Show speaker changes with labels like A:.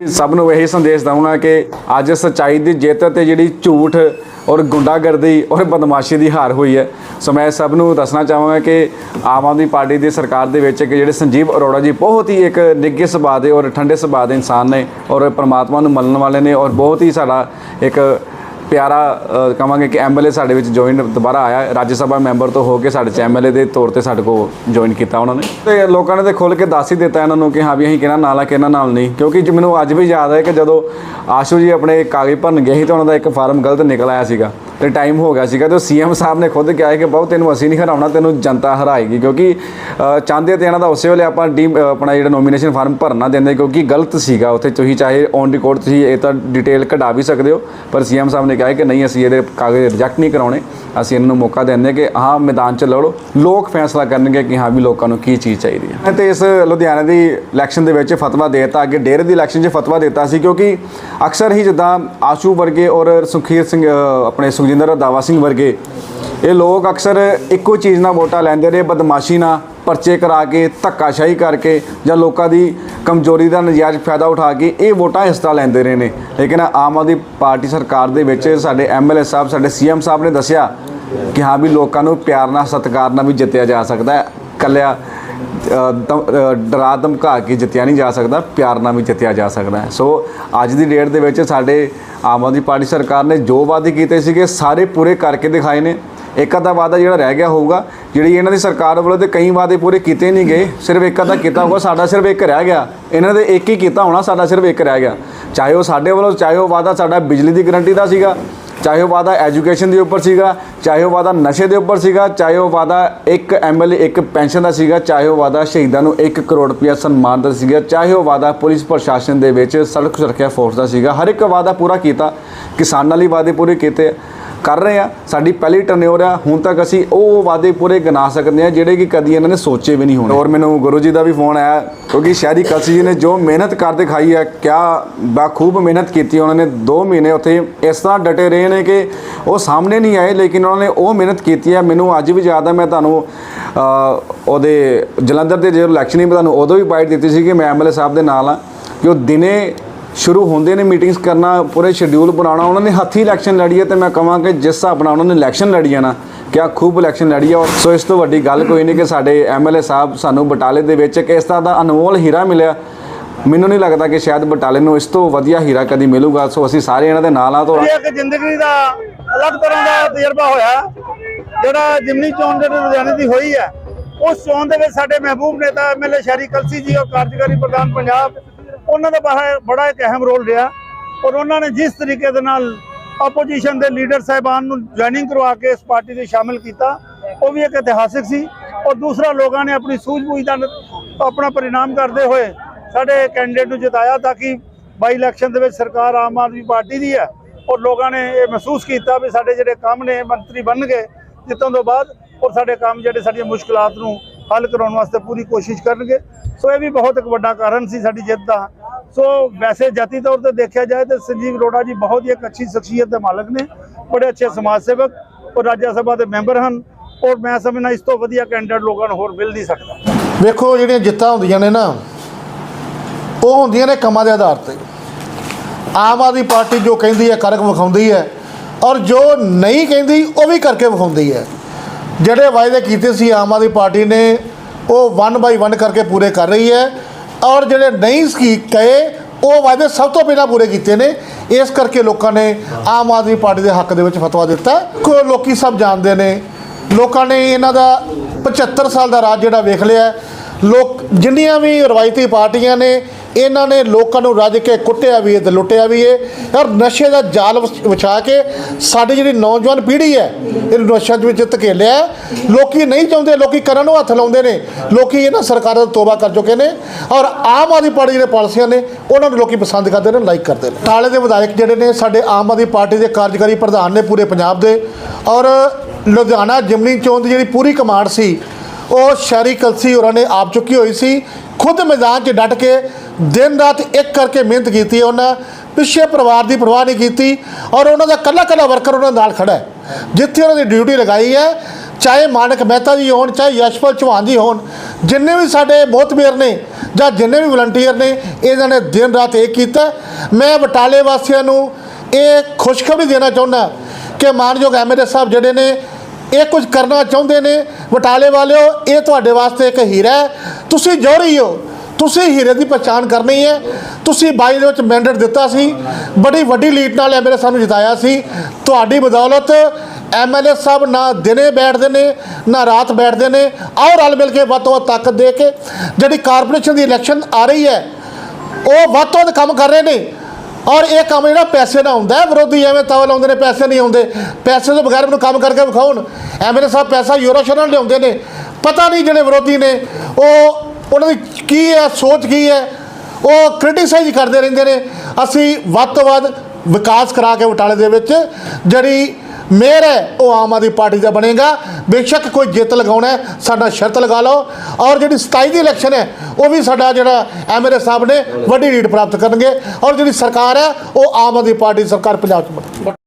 A: ਸਭ ਨੂੰ ਇਹੀ ਸੰਦੇਸ਼ ਦਊਂਗਾ ਕਿ ਅੱਜ ਸੱਚਾਈ ਦੀ ਜਿੱਤ ਤੇ ਜਿਹੜੀ ਝੂਠ ਔਰ ਗੁੰਡਾਗਰਦੀ ਔਰ ਬਦਮਾਸ਼ੀ ਦੀ ਹਾਰ ਹੋਈ ਹੈ। ਸੋ ਮੈਂ ਸਭ ਨੂੰ ਦੱਸਣਾ ਚਾਹਾਂਗਾ ਕਿ ਆਮ ਆਦਮੀ ਪਾਰਟੀ ਦੀ ਸਰਕਾਰ ਦੇ ਵਿੱਚ ਕਿ ਜਿਹੜੇ ਸੰਜੀਵ ਅਰੋੜਾ ਜੀ ਬਹੁਤ ਹੀ ਇੱਕ ਨਿੱਘੇ ਸੁਭਾਅ ਦੇ ਔਰ ਠੰਡੇ ਸੁਭਾਅ ਦੇ ਇਨਸਾਨ ਨੇ ਔਰ ਪਰਮਾਤਮਾ ਨੂੰ ਮੰਨਣ ਵਾਲੇ ਨੇ ਔਰ ਬਹੁਤ ਹੀ ਸਾਡਾ ਇੱਕ ਪਿਆਰਾ ਕਹਾਂਗੇ ਕਿ ਐਮਐਲਏ ਸਾਡੇ ਵਿੱਚ ਜੁਆਇਨ ਦੁਬਾਰਾ ਆਇਆ। ਰਾਜ ਸਭਾ ਮੈਂਬਰ ਤੋਂ ਹੋ ਕੇ ਸਾਡੇ ਚ ਐਮਐਲਏ ਦੇ ਤੌਰ ਤੇ ਸਾਡੇ ਕੋਲ ਜੁਆਇਨ ਕੀਤਾ ਉਹਨਾਂ ਨੇ। ਤੇ ਲੋਕਾਂ ਨੇ ਤੇ ਖੁੱਲ ਕੇ ਦੱਸ ਹੀ ਦਿੱਤਾ ਇਹਨਾਂ ਨੂੰ ਕਿ ਹਾਂ ਵੀ ਅਸੀਂ ਕਿਹਨਾਂ ਨਾਲ ਆ, ਕਿਹਨਾਂ ਨਾਲ ਨਹੀਂ। ਕਿਉਂਕਿ ਜੀ, ਮੈਨੂੰ ਅੱਜ ਵੀ ਯਾਦ ਹੈ ਕਿ ਜਦੋਂ ਆਸ਼ੂ ਜੀ ਆਪਣੇ ਕਾਗਜ਼ ਭਰਨ ਗਏ ਸੀ ਤਾਂ ਉਹਨਾਂ ਦਾ ਇੱਕ ਫਾਰਮ ਗਲਤ ਨਿਕਲ ਆਇਆ ਸੀਗਾ। ਤੇ ਟਾਈਮ ਹੋ ਗਿਆ ਸੀਗਾ ਤੇ ਸੀਐਮ ਸਾਹਿਬ ਨੇ ਖੁਦ ਕਿਹਾ ਹੈ ਕਿ ਬਹੁਤ ਤੈਨੂੰ ਅਸੀਂ ਨਹੀਂ ਹਰਾਉਣਾ ਤੈਨੂੰ ਜਨਤਾ ਹਰਾਏਗੀ ਕਿਉਂਕਿ ਚਾਹੁੰਦੇ ਤੇ ਇਹਨਾਂ ਦਾ ਉਸੇ ਵੇਲੇ ਆਪਾਂ ਡੀ ਆਪਣਾ ਜਿਹੜਾ ਨੋਮੀਨੇਸ਼ਨ ਫਾਰਮ ਭਰਨਾ ਦਿੰਦੇ ਕਿਉਂਕਿ ਗਲਤ ਸੀਗਾ ਉੱਥੇ ਤੁਸੀਂ ਚਾਹੇ ਔਨ ਰਿਕਾਰਡ ਤੁਸੀਂ ਇਹ ਤਾਂ ਡਿਟੇਲ ਕਢਾ ਵੀ ਸਕਦੇ ਹੋ ਪਰ ਸੀਐਮ ਸਾਹਿਬ ਨੇ ਕਿਹਾ ਕਿ ਨਹੀਂ ਅਸੀਂ ਇਹਦੇ ਕਾਗਜ਼ ਰਿਜੈਕਟ ਨਹੀਂ ਕਰਾਉਣੇ ਅਸੀਂ ਇਹਨਾਂ ਨੂੰ ਮੌਕਾ ਦਿੰਦੇ ਕਿ ਹਾਂ ਮੈਦਾਨ 'ਚ ਲੜੋ ਲੋਕ ਫੈਸਲਾ ਕਰਨਗੇ ਕਿ ਹਾਂ ਵੀ ਲੋਕਾਂ ਨੂੰ ਕੀ ਚੀਜ਼ ਚਾਹੀਦੀ ਹੈ। ਤੇ ਇਸ ਲੁਧਿਆਣਾ ਦੀ ਇਲੈਕਸ਼ਨ ਦੇ ਵਿੱਚ ਫਤਵਾ ਦੇਤਾ ਅੱਗੇ ਡੇਰੇ ਦੀ ਇਲੈਕਸ਼ਨ 'ਚ ਫਤਵਾ ਦਿੱਤਾ ਸੀ ਕਿਉਂਕਿ ਅਕਸਰ ਹੀ ਜਿੱਦਾਂ ਆਸ਼ੂ ਵਰਗੇ ਔਰ ਸੁਖੀਰ ਸਿੰਘ ਅ, ਆਪਣੇ ਸੁਖਜਿੰਦਰ ਰੰਧਾਵਾ ਸਿੰਘ ਵਰਗੇ। ਇਹ ਲੋਕ ਅਕਸਰ ਇੱਕੋ ਚੀਜ਼ ਨਾਲ ਵੋਟਾਂ ਲੈਂਦੇ ਰਹੇ ਬਦਮਾਸ਼ੀ ਨਾਲ ਪਰਚੇ ਕਰਾ ਕੇ, ਧੱਕਾਸ਼ਾਹੀ ਕਰਕੇ ਜਾਂ ਲੋਕਾਂ ਦੀ ਕਮਜ਼ੋਰੀ ਦਾ ਨਜਾਇਜ਼ ਫਾਇਦਾ ਉਠਾ ਕੇ ਇਹ ਵੋਟਾਂ ਇਸ ਤਰ੍ਹਾਂ ਲੈਂਦੇ ਰਹੇ ਨੇ। ਲੇਕਿਨ ਆਮ ਆਦਮੀ ਪਾਰਟੀ ਸਰਕਾਰ ਦੇ ਵਿੱਚ ਸਾਡੇ ਐਮਐਲਏ ਸਾਹਿਬ, ਸਾਡੇ ਸੀਐਮ ਸਾਹਿਬ ਨੇ ਦੱਸਿਆ ਕਿ ਹਾਂ ਵੀ ਲੋਕਾਂ ਨੂੰ ਪਿਆਰ ਨਾਲ, ਸਤਿਕਾਰ ਨਾਲ ਵੀ ਜਿੱਤਿਆ ਜਾ ਸਕਦਾ ਹੈ। ਕੱਲਿਆ ਡਰਾ ਧਮਕਾ ਕੇ ਜਿੱਤਿਆ ਨਹੀਂ ਜਾ ਸਕਦਾ, ਪਿਆਰ ਨਾਲ ਵੀ ਜਿੱਤਿਆ ਜਾ ਸਕਦਾ ਸੋ, ਅੱਜ ਦੀ ਡੇਟ ਦੇ ਵਿੱਚ ਸਾਡੇ ਆਮ ਆਦਮੀ ਪਾਰਟੀ ਸਰਕਾਰ ਨੇ ਜੋ ਵਾਅਦੇ ਕੀਤੇ ਸੀਗੇ, ਸਾਰੇ ਪੂਰੇ ਕਰਕੇ ਦਿਖਾਏ ਨੇ। ਇੱਕ ਅੱਧਾ ਵਾਅਦਾ ਜਿਹੜਾ ਰਹਿ ਗਿਆ ਹੋਊਗਾ, ਜਿਹੜੀ ਇਹਨਾਂ ਦੀ ਸਰਕਾਰ ਵੱਲੋਂ ਤੇ ਕਈ ਵਾਅਦੇ ਪੂਰੇ ਕੀਤੇ ਨਹੀਂ ਗਏ, ਸਿਰਫ ਇੱਕ ਅੱਧਾ ਕੀਤਾ ਹੋਊਗਾ, ਸਾਡਾ ਸਿਰਫ ਇੱਕ ਰਹਿ ਗਿਆ। ਇਹਨਾਂ ਦੇ ਇੱਕ ਹੀ ਕੀਤਾ ਹੋਣਾ, ਸਾਡਾ ਸਿਰਫ ਇੱਕ ਰਹਿ ਗਿਆ। ਚਾਹੇ ਉਹ ਸਾਡੇ ਵੱਲੋਂ, ਚਾਹੇ ਉਹ ਵਾਅਦਾ ਸਾਡਾ ਬਿਜਲੀ ਦੀ ਗਰੰਟੀ ਦਾ ਸੀਗਾ ਚਾਹੇ ਉਹ ਵਾਦਾ ਐਜੂਕੇਸ਼ਨ ਦੇ ਉੱਪਰ ਸੀਗਾ, ਚਾਹੇ ਉਹ ਵਾਦਾ ਨਸ਼ੇ ਦੇ ਉੱਪਰ ਸੀਗਾ, ਚਾਹੇ ਉਹ ਵਾਦਾ ਇੱਕ ਐਮਐਲਏ, ਇੱਕ ਪੈਨਸ਼ਨ ਦਾ ਸੀਗਾ, ਚਾਹੇ ਉਹ ਵਾਦਾ ਸ਼ਹੀਦਾਂ ਨੂੰ 1 ਕਰੋੜ ਰੁਪਇਆ ਸਨਮਾਨ ਦਾ ਸੀਗਾ, ਚਾਹੇ ਉਹ ਵਾਦਾ ਪੁਲਿਸ ਪ੍ਰਸ਼ਾਸਨ ਦੇ ਵਿੱਚ ਸੜਕ ਸੁਰੱਖਿਆ ਫੋਰਸ ਦਾ ਸੀਗਾ, ਹਰ ਇੱਕ ਵਾਦਾ ਪੂਰਾ ਕੀਤਾ, ਕਿਸਾਨਾਂ ਲਈ ਵਾਦੇ ਪੂਰੇ ਕੀਤੇ ਕਰ ਰਹੇ ਆ। ਸਾਡੀ ਪਹਿਲੀ ਟਰਨਓਵਰ ਆ। ਹੁਣ ਤੱਕ ਅਸੀਂ ਉਹ ਵਾਅਦੇ ਪੂਰੇ ਗਿਣਾ ਸਕਦੇ ਆ, ਜਿਹੜੇ ਕਿ ਕਦੀ ਇਹਨਾਂ ਨੇ ਸੋਚੇ ਵੀ ਨਹੀਂ ਹੋਣੇ। ਔਰ ਮੈਨੂੰ ਗੁਰੂ ਜੀ ਦਾ ਵੀ ਫੋਨ ਆਇਆ, ਕਿਉਂਕਿ ਸ਼ਹਿਰੀ ਕਲਸੀ ਜੀ ਨੇ ਜੋ ਮਿਹਨਤ ਕਰ ਦਿਖਾਈ ਹੈ ਕਿਆ ਬਾਖੂਬ ਮਿਹਨਤ ਕੀਤੀ ਉਹਨਾਂ ਨੇ 2 ਮਹੀਨੇ ਉੱਥੇ ਇਸ ਤਰ੍ਹਾਂ ਡਟੇ ਰਹੇ ਨੇ ਕਿ ਉਹ ਸਾਹਮਣੇ ਨਹੀਂ ਆਏ, ਲੇਕਿਨ ਉਹਨਾਂ ਨੇ ਉਹ ਮਿਹਨਤ ਕੀਤੀ ਹੈ ਮੈਨੂੰ ਅੱਜ ਵੀ ਯਾਦ ਆ, ਮੈਂ ਤੁਹਾਨੂੰ ਉਹਦੇ ਜਲੰਧਰ ਦੇ ਜਦੋਂ ਇਲੈਕਸ਼ਨ ਹੀ ਮੈਂ ਤੁਹਾਨੂੰ ਉਦੋਂ ਵੀ ਬਾਈਟ ਦਿੱਤੀ ਸੀ ਕਿ ਮੈਂ ਐਮਐਲਏ ਸਾਹਿਬ ਦੇ ਨਾਲ ਆ, ਕਿ ਉਹ ਦਿਨੇ ਸ਼ੁਰੂ ਹੁੰਦੇ ਨੇ ਮੀਟਿੰਗਸ ਕਰਨਾ, ਪੂਰੇ ਸ਼ਡਿਊਲ ਬਣਾਉਣਾ, ਉਹਨਾਂ ਨੇ ਹੱਥੀ ਇਲੈਕਸ਼ਨ ਲੜੀ ਹੈ ਤੇ ਮੈਂ ਕਹਾਂ ਕਿ ਜਿਸ ਹਿਸਾਬ ਨਾਲ ਉਹਨਾਂ ਨੇ ਇਲੈਕਸ਼ਨ ਲੜੀ ਹੈ ਨਾ, ਕਿਆ ਖੂਬ ਇਲੈਕਸ਼ਨ ਲੜੀ ਹੈ ਔਰ ਸੋ ਇਸ ਤੋਂ ਵੱਡੀ ਗੱਲ ਕੋਈ ਨਹੀਂ ਕਿ ਸਾਡੇ ਐਮਐਲਏ ਸਾਹਿਬ ਸਾਨੂੰ ਬਟਾਲੇ ਦੇ ਵਿੱਚ ਇੱਕ ਤਰ੍ਹਾਂ ਦਾ ਅਨਮੋਲ ਹੀਰਾ ਮਿਲਿਆ। ਮੈਨੂੰ ਨਹੀਂ ਲੱਗਦਾ ਕਿ ਸ਼ਾਇਦ ਬਟਾਲੇ ਨੂੰ ਇਸ ਤੋਂ ਵਧੀਆ ਹੀਰਾ ਕਦੀ ਮਿਲੂਗਾ। ਸੋ ਅਸੀਂ ਸਾਰੇ ਇਹਨਾਂ ਦੇ ਨਾਲ ਆ ਤੋਂ
B: ਇੱਕ ਜ਼ਿੰਦਗੀ ਦਾ ਅਲੱਗ ਤਰ੍ਹਾਂ ਦਾ ਤਜਰਬਾ ਹੋਇਆ, ਜਿਹੜਾ ਜਿਮਨੀ ਚੋਣ ਜਿਹੜੇ ਲੁਧਿਆਣੇ ਦੀ ਹੋਈ ਹੈ। ਉਸ ਚੋਣ ਦੇ ਵਿੱਚ ਸਾਡੇ ਮਹਿਬੂਬ ਨੇਤਾ ਐਮਐਲਏ ਸ਼ਹਿਰੀ ਕਲਸੀ ਜੀ ਔਰ ਕਾਰਜਕਾਰੀ ਪ੍ਰਧਾਨ ਪੰਜਾਬ ਉਹਨਾਂ ਦਾ ਬੜਾ ਬੜਾ ਇੱਕ ਅਹਿਮ ਰੋਲ ਰਿਹਾ ਔਰ ਉਹਨਾਂ ਨੇ ਜਿਸ ਤਰੀਕੇ ਦੇ ਨਾਲ ਆਪੋਜੀਸ਼ਨ ਦੇ ਲੀਡਰ ਸਾਹਿਬਾਨ ਨੂੰ ਜੁਆਇਨਿੰਗ ਕਰਵਾ ਕੇ ਇਸ ਪਾਰਟੀ ਦੇ ਸ਼ਾਮਿਲ ਕੀਤਾ, ਉਹ ਵੀ ਇੱਕ ਇਤਿਹਾਸਿਕ ਸੀ ਔਰ ਦੂਸਰਾ ਲੋਕਾਂ ਨੇ ਆਪਣੀ ਸੂਝ-ਬੂਝ ਦਾ ਆਪਣਾ ਪਰਿਣਾਮ ਕਰਦੇ ਹੋਏ ਸਾਡੇ ਕੈਂਡੀਡੇਟ ਨੂੰ ਜਿਤਾਇਆ ਤਾਂ ਕਿ ਬਾਈ ਇਲੈਕਸ਼ਨ ਦੇ ਵਿੱਚ ਸਰਕਾਰ ਆਮ ਆਦਮੀ ਪਾਰਟੀ ਦੀ ਹੈ ਔਰ ਲੋਕਾਂ ਨੇ ਇਹ ਮਹਿਸੂਸ ਕੀਤਾ ਵੀ ਸਾਡੇ ਜਿਹੜੇ ਕੰਮ ਨੇ, ਮੰਤਰੀ ਬਣਨਗੇ ਜਿੱਤਣ ਤੋਂ ਬਾਅਦ ਔਰ ਸਾਡੇ ਕੰਮ ਜਿਹੜੇ ਸਾਡੀਆਂ ਮੁਸ਼ਕਲਾਂ ਨੂੰ ਹੱਲ ਕਰਾਉਣ ਵਾਸਤੇ ਪੂਰੀ ਕੋਸ਼ਿਸ਼ ਕਰਨਗੇ। ਸੋ ਇਹ ਵੀ ਬਹੁਤ ਇੱਕ ਵੱਡਾ ਕਾਰਨ ਸੀ ਸਾਡੀ ਜਿੱਤ ਦਾ। ਸੋ ਵੈਸੇ ਜਾਤੀ ਤੌਰ ਤੇ ਦੇਖਿਆ ਜਾਏ ਤਾਂ ਸੰਜੀਵ ਅਰੋੜਾ ਜੀ ਬਹੁਤ ਹੀ ਇੱਕ ਅੱਛੀ ਸ਼ਖਸੀਅਤ ਦੇ ਮਾਲਕ ਨੇ, ਬੜੇ ਅੱਛੇ ਸਮਾਜ ਸੇਵਕ ਔਰ ਰਾਜ ਸਭਾ ਦੇ ਮੈਂਬਰ ਹਨ ਔਰ ਮੈਂ ਸਮਝਣਾ ਇਸ ਤੋਂ ਵਧੀਆ ਕੈਂਡੀਡੇਟ ਲੋਕਾਂ ਨੂੰ ਹੋਰ ਮਿਲ ਨਹੀਂ ਸਕਦਾ।
C: ਵੇਖੋ ਜਿਹੜੀਆਂ ਜਿੱਤਾਂ ਹੁੰਦੀਆਂ ਨੇ ਨਾ, ਉਹ ਹੁੰਦੀਆਂ ਨੇ ਕੰਮਾਂ ਦੇ ਆਧਾਰ ਤੇ। ਆਮ ਆਦਮੀ ਪਾਰਟੀ ਜੋ ਕਹਿੰਦੀ ਹੈ ਕਰਕੇ ਵਿਖਾਉਂਦੀ ਹੈ ਔਰ ਜੋ ਨਹੀਂ ਕਹਿੰਦੀ, ਉਹ ਵੀ ਕਰਕੇ ਵਿਖਾਉਂਦੀ ਹੈ। ਜਿਹੜੇ ਵਾਅਦੇ ਕੀਤੇ ਸੀ ਆਮ ਆਦਮੀ ਪਾਰਟੀ ਨੇ, ਉਹ ਵਨ ਬਾਈ ਵਨ ਕਰਕੇ ਪੂਰੇ ਕਰ ਰਹੀ ਹੈ। ਔਰ ਜਿਹੜੇ ਨਹੀਂ ਸੀ ਕਹੇ, ਉਹ ਵਾਅਦੇ ਸਭ ਤੋਂ ਪਹਿਲਾਂ ਪੂਰੇ ਕੀਤੇ ਨੇ। ਇਸ ਕਰਕੇ ਲੋਕਾਂ ਨੇ ਆਮ ਆਦਮੀ ਪਾਰਟੀ ਦੇ ਹੱਕ ਦੇ ਵਿੱਚ ਫਤਵਾ ਦਿੱਤਾ। ਕੋ ਲੋਕੀ ਸਭ ਜਾਣਦੇ ਨੇ। ਲੋਕਾਂ ਨੇ ਇਹਨਾਂ ਦਾ 75 ਸਾਲ ਦਾ ਰਾਜ ਜਿਹੜਾ ਵੇਖ ਲਿਆ। ਲੋਕ ਜਿੰਨੀਆਂ ਵੀ ਰਵਾਇਤੀ ਪਾਰਟੀਆਂ ਨੇ ਇਹਨਾਂ ਨੇ ਲੋਕਾਂ ਨੂੰ ਰੱਜ ਕੇ ਕੁੱਟਿਆ ਵੀ ਹੈ ਤੇ ਲੁੱਟਿਆ ਵੀ ਹੈ। ਔਰ ਨਸ਼ੇ ਦਾ ਜਾਲ ਵਿਛ- ਵਿਛਾ ਕੇ ਸਾਡੀ ਜਿਹੜੀ ਨੌਜਵਾਨ ਪੀੜ੍ਹੀ ਹੈ, ਇਹਨੂੰ ਨਸ਼ਿਆਂ ਦੇ ਵਿੱਚ ਧਕੇਲਿਆ ਹੈ। ਲੋਕੀ ਨਹੀਂ ਚਾਹੁੰਦੇ, ਲੋਕੀ ਕਰਨ ਨੂੰ ਹੱਥ ਲਾਉਂਦੇ ਨੇ। ਲੋਕੀ ਇਹਨਾਂ ਸਰਕਾਰਾਂ ਤੋਂ ਤੋਬਾ ਕਰ ਚੁੱਕੇ ਨੇ ਔਰ ਆਮ ਆਦਮੀ ਪਾਰਟੀ ਜਿਹੜੇ ਪਾਲਿਸੀਆਂ ਨੇ, ਉਹਨਾਂ ਨੂੰ ਲੋਕੀ ਪਸੰਦ ਕਰਦੇ ਨੇ ਲਾਈਕ ਕਰਦੇ ਨੇ। ਟਾਲੇ ਦੇ ਵਿਧਾਇਕ ਜਿਹੜੇ ਨੇ, ਸਾਡੇ ਆਮ ਆਦਮੀ ਪਾਰਟੀ ਦੇ ਕਾਰਜਕਾਰੀ ਪ੍ਰਧਾਨ ਨੇ ਪੂਰੇ ਪੰਜਾਬ ਦੇ। ਔਰ ਲੁਧਿਆਣਾ ਜਿਮਨੀ ਚੋਣ ਦੀ ਜਿਹੜੀ ਪੂਰੀ ਕਮਾਂਡ ਸੀ, ਉਹ ਸ਼ਹਿਰੀ ਕਲਸੀ ਹੋਰਾਂ ਨੇ ਆਪ ਚੁੱਕੀ ਹੋਈ ਸੀ। ਖੁਦ ਮੈਦਾਨ 'ਚ ਡਟ ਕੇ ਦਿਨ ਰਾਤ ਇੱਕ ਕਰਕੇ ਮਿਹਨਤ ਕੀਤੀ, ਉਹਨਾਂ ਪਿੱਛੇ ਪਰਿਵਾਰ ਦੀ ਪਰਵਾਹ ਨਹੀਂ ਕੀਤੀ ਔਰ ਉਹਨਾਂ ਦਾ ਕੱਲਾ ਕੱਲਾ ਵਰਕਰ ਉਹਨਾਂ ਨਾਲ ਖੜਾ ਹੈ, ਜਿੱਥੇ ਉਹਨਾਂ ਦੀ ਡਿਊਟੀ ਲਗਾਈ ਹੈ, ਚਾਹੇ ਮਾਨਕ ਮਹਿਤਾ ਜੀ ਹੋਣ, ਚਾਹੇ ਯਸ਼ਪਾਲ ਚੌਹਾਨ ਜੀ ਹੋਣ, ਜਿੰਨੇ ਵੀ ਸਾਡੇ ਮੋਹਤਮੀਰ ਨੇ ਜਾਂ ਜਿੰਨੇ ਵੀ ਵਲੰਟੀਅਰ ਨੇ, ਇਹਨਾਂ ਨੇ ਦਿਨ ਰਾਤ ਇਹ ਕੀਤਾ। ਮੈਂ ਬਟਾਲੇ ਵਾਸੀਆਂ ਨੂੰ ਇਹ ਖੁਸ਼ਖਬਰੀ ਦੇਣਾ ਚਾਹੁੰਦਾ ਕਿ ਮਾਨਯੋਗ ਐਮਐਲਏ ਸਾਹਿਬ ਜਿਹੜੇ ਨੇ, ਇਹ ਕੁਝ ਕਰਨਾ ਚਾਹੁੰਦੇ ਨੇ। ਬਟਾਲੇ ਵਾਲਿਓ, ਇਹ ਤੁਹਾਡੇ ਵਾਸਤੇ ਇੱਕ ਹੀਰਾ ਹੈ। ਤੁਸੀਂ ਜੋਰੀ ਹੋ ਤੁਸੀਂ ਹੀਰੇ ਦੀ ਪਛਾਣ ਕਰਨੀ ਹੈ। ਤੁਸੀਂ 22 ਦੇ ਵਿੱਚ ਮੈਂਡੇਟ ਦਿੱਤਾ ਸੀ। ਬੜੀ ਵੱਡੀ ਲੀਡ ਨਾਲ ਐਮਐਲਏ ਸਾਹਿਬ ਨੂੰ ਜਿਤਾਇਆ ਸੀ। ਤੁਹਾਡੀ ਬਦੌਲਤ ਐਮਐਲਏ ਸਾਹਿਬ ਨਾ ਦਿਨੇ ਬੈਠਦੇ ਨੇ, ਨਾ ਰਾਤ ਬੈਠਦੇ ਨੇ। ਆਓ ਰਲ ਮਿਲ ਕੇ ਵੱਧ ਤੋਂ ਵੱਧ ਤਾਕਤ ਦੇ ਕੇ ਜਿਹੜੀ ਕਾਰਪੋਰੇਸ਼ਨ ਦੀ ਇਲੈਕਸ਼ਨ ਆ ਰਹੀ ਹੈ, ਉਹ ਵੱਧ ਤੋਂ ਵੱਧ ਕੰਮ ਕਰ ਰਹੇ ਨੇ। ਔਰ ਇਹ ਕੰਮ ਜਿਹੜਾ ਪੈਸੇ ਨਾਲ ਹੁੰਦਾ ਵਿਰੋਧੀ ਐਵੇਂ ਤਵ ਲਾਉਂਦੇ ਨੇ, ਪੈਸੇ ਨਹੀਂ ਆਉਂਦੇ। ਪੈਸੇ ਤੋਂ ਬਗੈਰ ਮੈਨੂੰ ਕੰਮ ਕਰਕੇ ਵਿਖਾਉਣ। ਐਮਐਲਏ ਸਾਹਿਬ ਪੈਸਾ ਯੂਰੋ ਸ਼ਰਨ ਨਾਲ ਲਿਆਉਂਦੇ ਨੇ। ਪਤਾ ਨਹੀਂ ਜਿਹੜੇ ਵਿਰੋਧੀ ਨੇ, ਉਹ ਉਹਨਾਂ ਦੀ ਕੀ ਹੈ, ਸੋਚ ਕੀ ਹੈ, ਉਹ ਕ੍ਰਿਟਿਸਾਈਜ਼ ਕਰਦੇ ਰਹਿੰਦੇ ਨੇ। ਅਸੀਂ ਵੱਧ ਤੋਂ ਵੱਧ ਵਿਕਾਸ ਕਰਾ ਕੇ ਬਟਾਲੇ ਦੇ ਵਿੱਚ ਜਿਹੜੀ ਮੇਅਰ ਹੈ, ਉਹ ਆਮ ਆਦਮੀ ਪਾਰਟੀ ਦਾ ਬਣੇਗਾ। ਬੇਸ਼ੱਕ ਕੋਈ ਜਿੱਤ ਲਗਾਉਣਾ ਸਾਡਾ ਸ਼ਰਤ ਲਗਾ ਲਓ। ਔਰ ਜਿਹੜੀ 27 ਦੀ ਇਲੈਕਸ਼ਨ ਹੈ, ਉਹ ਵੀ ਸਾਡਾ ਜਿਹੜਾ ਐਮਐਲਏ ਸਾਹਿਬ ਨੇ ਵੱਡੀ ਲੀਡ ਪ੍ਰਾਪਤ ਕਰਨਗੇ। ਔਰ ਜਿਹੜੀ ਸਰਕਾਰ ਹੈ, ਉਹ ਆਮ ਆਦਮੀ ਪਾਰਟੀ ਦੀ ਸਰਕਾਰ ਪੰਜਾਬ 'ਚ ਬਣੇ